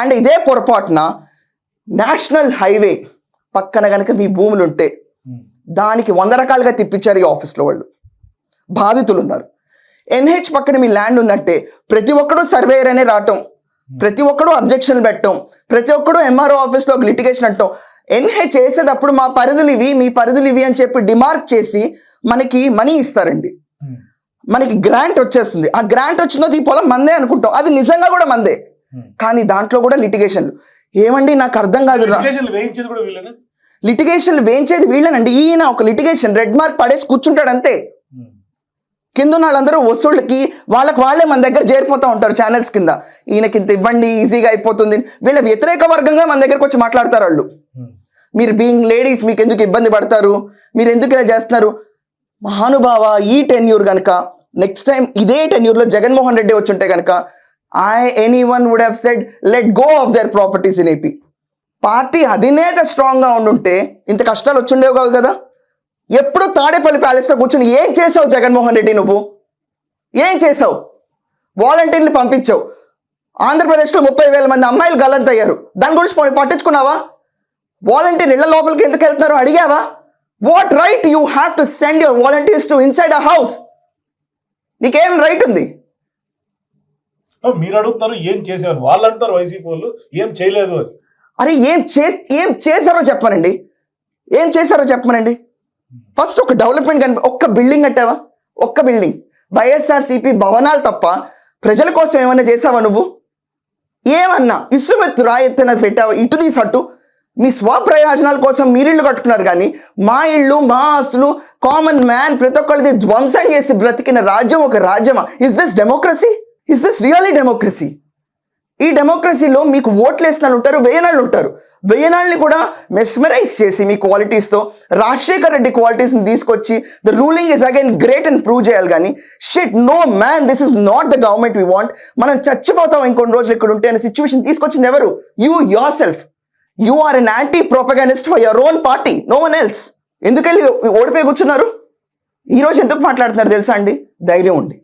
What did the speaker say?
And ఇదే పొరపాటున national highway పక్కన కనుక మీ భూములు ఉంటే దానికి వంద రకాలుగా తిప్పించారు ఈ ఆఫీస్లో వాళ్ళు. బాధితులు ఉన్నారు ఎన్హెచ్ పక్కన మీ ల్యాండ్ ఉందంటే ప్రతి ఒక్కడు సర్వేయర్ అనే రావటం ప్రతి ఒక్కడు అబ్జెక్షన్ పెట్టడం ప్రతి ఒక్కడు ఎంఆర్ఓ ఆఫీస్లో ఒక లిటిగేషన్ అంటాం. ఎన్హెచ్ చేసేటప్పుడు మా పరిధులు ఇవి మీ పరిధులు ఇవి అని చెప్పి డిమార్క్ చేసి మనకి మనీ ఇస్తారండి. మనకి గ్రాంట్ వచ్చేస్తుంది. ఆ గ్రాంట్ వచ్చినది ఈ పొలం మందే అనుకుంటాం. అది నిజంగా కూడా మందే. కానీ దాంట్లో కూడా లిటిగేషన్లు. ఏమండి నాకు అర్థం కాదు లిటిగేషన్లు వేయించేది వీళ్ళనండి. ఈయన ఒక లిటిగేషన్ రెడ్ మార్క్ పడేసి కూర్చుంటాడు అంతే. కింద ఉన్న వాళ్ళందరూ వసూళ్ళకి వాళ్ళకి వాళ్ళే మన దగ్గర చేరిపోతూ ఉంటారు ఛానల్స్ కింద. ఈయనకి ఇంత ఇవ్వండి ఈజీగా అయిపోతుంది. వీళ్ళ వ్యతిరేక వర్గంగా మన దగ్గరకు వచ్చి మాట్లాడతారు వాళ్ళు. మీరు బీయింగ్ లేడీస్ మీకు ఎందుకు ఇబ్బంది పడతారు? మీరు ఎందుకు ఇలా చేస్తున్నారు? మహానుభావ ఈ టెన్యూర్ కనుక నెక్స్ట్ టైం ఇదే టెన్యూర్లో జగన్మోహన్ రెడ్డి వచ్చి ఉంటే కనుక I anyone would have said let go of their properties in AP party అధినేత స్ట్రాంగ్గా ఉండుంటే ఇంత కష్టాలు వచ్చుండేవి కాదు కదా? ఎప్పుడు తాడేపల్లి ప్యాలెస్లో కూర్చుని ఏం చేసావు జగన్మోహన్ రెడ్డి నువ్వు? ఏం చేసావు? వాలంటీర్లు పంపించావు. ఆంధ్రప్రదేశ్లో ముప్పై వేల మంది అమ్మాయిలు గల్లంతయ్యారు. దాని గురించి పోనీ పట్టించుకున్నావా? వాలంటీర్ ఇళ్ళ లోపలికి ఎందుకు వెళ్తున్నారు అడిగావా? What right you have to send your volunteers to inside a house నీకేం రైట్ ఉంది? మీరు అడుగుతారు ఏం చేసేవారు వాళ్ళు అంటారు వైసీపీ వాళ్ళు ఏం చేయలేదు అని. అరే ఏం చే ఏం చేశారో చెప్పనండి. ఏం చేశారో చెప్పనండి. ఫస్ట్ ఒక డెవలప్మెంట్ కనిపి ఒక్క బిల్డింగ్ కట్టావా? ఒక్క బిల్డింగ్. వైఎస్ఆర్సీపీ భవనాలు తప్ప ప్రజల కోసం ఏమైనా చేసావా నువ్వు? ఏమన్నా ఇసుమెత్తు రాయెత్తన పెట్టావా? ఇటు తీసట్టు మీ స్వప్రయోజనాల కోసం మీరు ఇల్లు కట్టుకున్నారు కానీ మా ఇల్లు మా ఆస్తులు కామన్ మ్యాన్ ప్రతి ఒక్కరిది ధ్వంసం చేసి బ్రతికిన రాజ్యం ఒక రాజ్యమా? Is this democracy is this really democracy ఈ డెమోక్రసీలో మీకు ఓట్లు వేసిన వాళ్ళు ఉంటారు వేయనాళ్ళు ఉంటారు. వేయనాళ్ళని కూడా మెస్మరైజ్ చేసి మీ క్వాలిటీస్తో రాజశేఖర్ రెడ్డి క్వాలిటీస్ని తీసుకొచ్చి the ruling is again great and prove చేయాలి కానీ shit no man this is not the government we want మనం చచ్చిపోతాం ఇంకొన్ని రోజులు ఇక్కడ ఉంటే అనే సిచ్యువేషన్ తీసుకొచ్చింది ఎవరు? You yourself you are an anti propagandist for your own party no one else ఎందుకెళ్ళి ఓడిపోయి కూర్చున్నారు? ఈరోజు ఎందుకు మాట్లాడుతున్నారు తెలుసా అండి? ధైర్యం ఉండి.